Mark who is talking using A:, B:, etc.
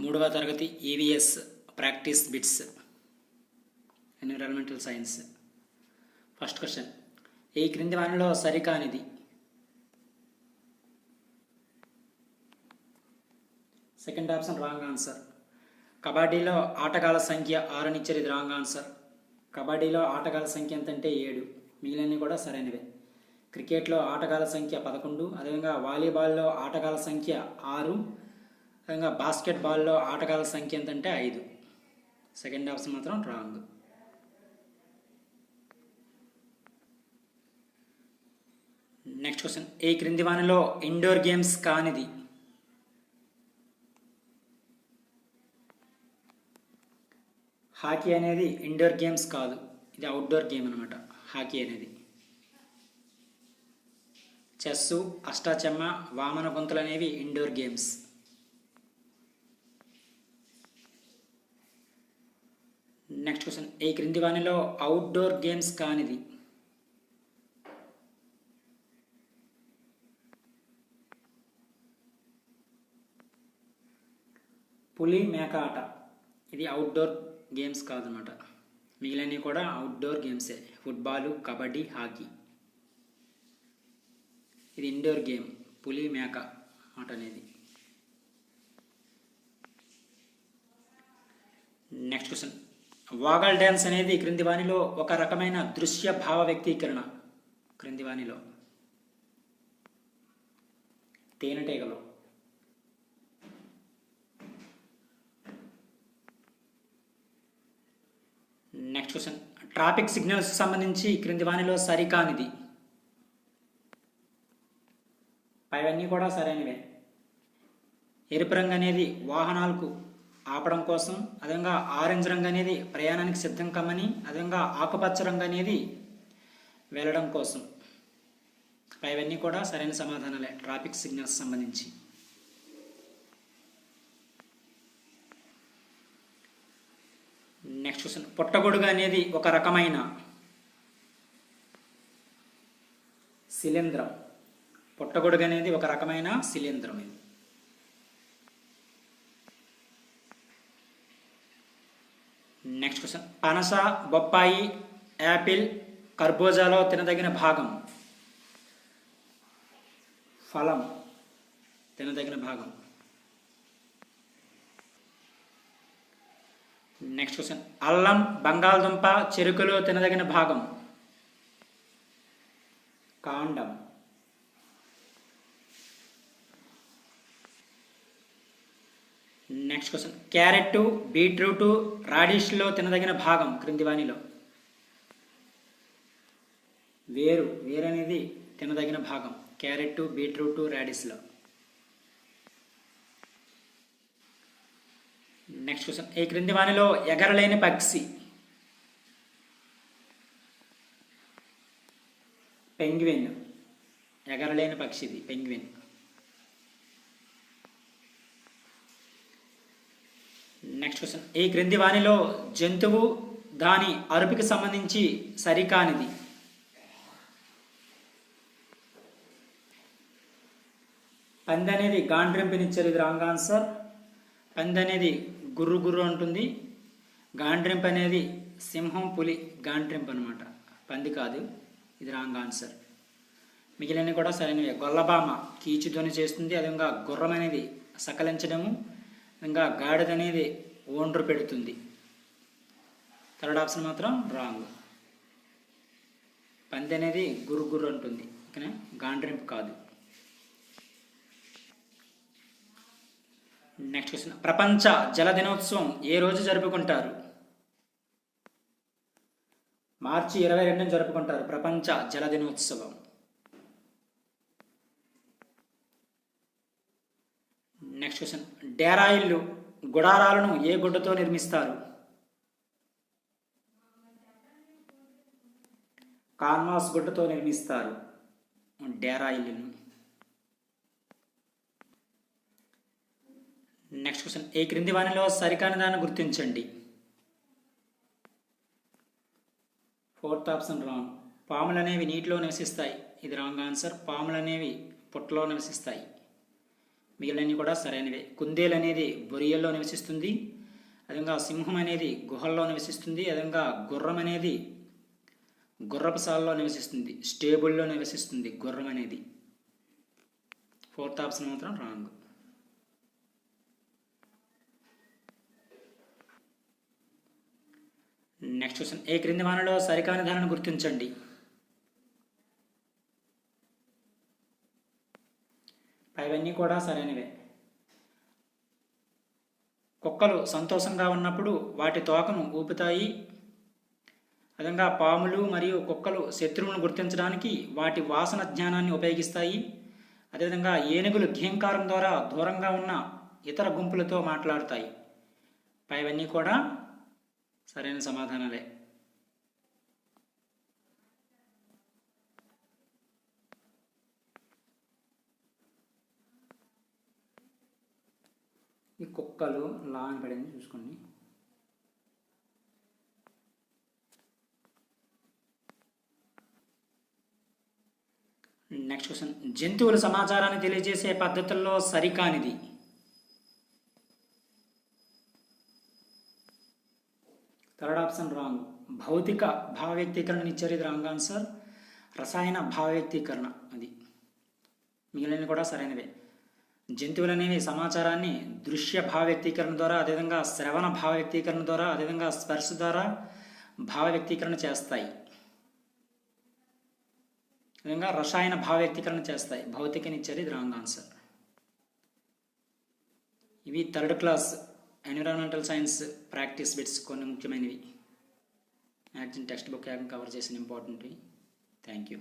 A: మూడవ తరగతి EVS practice bits environmental science. First question ఈ క్రింది వానిలో సరికానిది సెకండ్ ఆప్షన్ రాంగ్ ఆన్సర్. కబడ్డీలో ఆటగాళ్ళ సంఖ్య ఆరునిచ్చారు ఇది రాంగ్ ఆన్సర్. కబడ్డీలో ఆటగాళ్ళ సంఖ్య ఎంత అంటే ఏడు మిగిలినవి కూడా సరైనవే. క్రికెట్లో ఆటగాళ్ళ సంఖ్య పదకొండు అదేవిధంగా వాలీబాల్లో ఆటగాళ్ళ సంఖ్య ఆరు అదేవిధంగా బాస్కెట్బాల్లో ఆటగాళ్ళ సంఖ్య ఎంతంటే ఐదు. సెకండ్ ఆప్షన్ మాత్రం రాంగ్. Next question. ఈ క్రింది వానిలో ఇండోర్ గేమ్స్ కానిది? హాకీ అనేది ఇండోర్ గేమ్స్ కాదు. ఇది అవుట్డోర్ గేమ్ అనమాట హాకీ అనేది. చెస్సు అష్టాచెమ్మ వామన గుంతలు అనేవి ఇండోర్ గేమ్స్. నెక్స్ట్ క్వశ్చన్ ఈ క్రింది వానిలో అవుట్డోర్ గేమ్స్ కానిది. పులి మేక ఆట. ఇది అవుట్డోర్ గేమ్స్ కాదనమాట. మిగిలినవి కూడా అవుట్డోర్ గేమ్సే ఫుట్బాల్ కబడ్డీ హాకీ. ఇది ఇండోర్ గేమ్ పులి మేక ఆట అనేది. నెక్స్ట్ క్వశ్చన్ వాగల్ డ్యాన్స్ అనేది క్రిందివానిలో ఒక రకమైన దృశ్య భావ వ్యక్తీకరణ. క్రింది వానిలో తేనెటీగలు. నెక్స్ట్ క్వశ్చన్ ట్రాఫిక్ సిగ్నల్స్ సంబంధించి క్రింది వాణిలో సరికానిది. పైవన్నీ కూడా సరైనవే. ఎరుపు రంగు అనేది వాహనాలకు ఆపడం కోసం అదేవిధంగా ఆరెంజ్ రంగు అనేది ప్రయాణానికి సిద్ధం కమ్మని అదేవిధంగా ఆకుపచ్చ రంగు అనేది వెళ్ళడం కోసం. అవన్నీ కూడా సరైన సమాధానాలే. ట్రాఫిక్ సిగ్నల్స్ సంబంధించి. Next question. పుట్టగొడుగు అనేది ఒక రకమైన శిలీంధ్రం పుట్టగొడుగు అనేది ఒక రకమైన శిలీంధ్రం ఇది. నెక్స్ట్ క్వశ్చన్ పనస బొప్పాయి యాపిల్ కర్బూజాలో తినదగిన భాగం. ఫలం. తినదగిన భాగం. నెక్స్ట్ క్వశ్చన్ అల్లం బంగాళదుంప చెరుకులో తినదగిన భాగం. కాండం. నెక్స్ట్ క్వశ్చన్ క్యారెట్ బీట్రూట్ రాడిష్లో తినదగిన భాగం క్రింది వాణిలో వేరు వేరు అనేది తినదగిన భాగం. Carrot beetroot రాడిష్లో. Next question. ఈ క్రింది వాణిలో ఎగరలేని పక్షి. పెంగ్విన్. ఎగరలేని పక్షిది పెంగ్విన్. నెక్స్ట్ క్వశ్చన్ ఈ క్రింది వాణిలో జంతువు దాని అరుపుకి సంబంధించి సరికానిది? పంది అనేది గాండ్రింపునిచ్చారు ఇది రాంగ్ ఆన్సర్. పంది అనేది గుర్రు గుర్రు అంటుంది. గాండ్రింపు అనేది సింహం పులి గాండ్రింపు అనమాట పంది కాదు ఇది రాంగ్ ఆన్సర్. మిగిలినవి కూడా సరైనవి. గొల్లబామ కీచుధ్వని చేస్తుంది. అదేవిధంగా గుర్రం అనేది సకలించడము. ఇంకా గాడిద అనేది ఓండ్రు పెడుతుంది. థర్డ్ ఆప్షన్ మాత్రం రాంగ్. పంది అనేది గురు గురు అంటుంది. ఓకేనా? గాండ్రింపు కాదు. Next question. ప్రపంచ జల దినోత్సవం ఏ రోజు జరుపుకుంటారు? మార్చి ఇరవై రెండున జరుపుకుంటారు ప్రపంచ జల దినోత్సవం. Next question. డేరాయిల్లు గుడారాలను ఏ గుడ్డతో నిర్మిస్తారు? కాన్వాస్ గుడ్డతో నిర్మిస్తారు. డేరాయిల్లును నెక్స్ట్ క్వశ్చన్ ఈ క్రింది వానిలో సరికాని దాన్ని గుర్తించండి? ఫోర్త్ ఆప్షన్ రాంగ్ పాములు అనేవి నీటిలో నివసిస్తాయి. ఇది రాంగ్ ఆన్సర్ పాములు అనేవి పుట్టలో నివసిస్తాయి. మిగిలినవి కూడా సరైనవే. కుందేలు అనేది బొరియల్లో నివసిస్తుంది అదేవిధంగా సింహం అనేది గుహల్లో నివసిస్తుంది అదేవిధంగా గుర్రం అనేది గుర్రపసాల్లో నివసిస్తుంది స్టేబుల్లో నివసిస్తుంది గుర్రం అనేది ఫోర్త్ ఆప్షన్ మాత్రం రాంగ్. Next question. ఏ క్రింది వానలో సరికాని ధరను గుర్తించండి? పైవన్నీ కూడా సరైనవే. కుక్కలు సంతోషంగా ఉన్నప్పుడు వాటి తోకను ఊపుతాయి. అదేవిధంగా పాములు మరియు కుక్కలు శత్రువులను గుర్తించడానికి వాటి వాసన జ్ఞానాన్ని ఉపయోగిస్తాయి. అదేవిధంగా ఏనుగులు ఘీంకారం ద్వారా దూరంగా ఉన్న ఇతర గుంపులతో మాట్లాడతాయి. పైవన్నీ కూడా సరైన సమాధానాలే. ఈ కుక్కలు లా అని పడింది చూసుకోండి. నెక్స్ట్ క్వశ్చన్ జంతువుల సమాచారాన్ని తెలియజేసే పద్ధతుల్లో సరికానిది. థర్డ్ ఆప్షన్ రాంగ్ భౌతిక భావవ్యక్తీకరణ ఇచ్చారు ఇది రాంగ్ ఆన్సర్ రసాయన భావ వ్యక్తీకరణ అది. మిగిలినవి కూడా సరైనవే. జంతువులనేవి సమాచారాన్ని దృశ్య భావ వ్యక్తీకరణ ద్వారా అదేవిధంగా శ్రవణ భావ వ్యక్తీకరణ ద్వారా అదేవిధంగా స్పర్శ ద్వారా భావ వ్యక్తీకరణ చేస్తాయి. విధంగా రసాయన భావ వ్యక్తీకరణ చేస్తాయి. భౌతికనిచ్చారు ఇది రాంగ్ ఆన్సర్ ఇవి third class environmental science practice bits కొన్ని ముఖ్యమైనవి. మ్యాగ్జిన్ టెక్స్ట్ బుక్ కవర్ చేసిన ఇంపార్టెంట్వి థ్యాంక్ యూ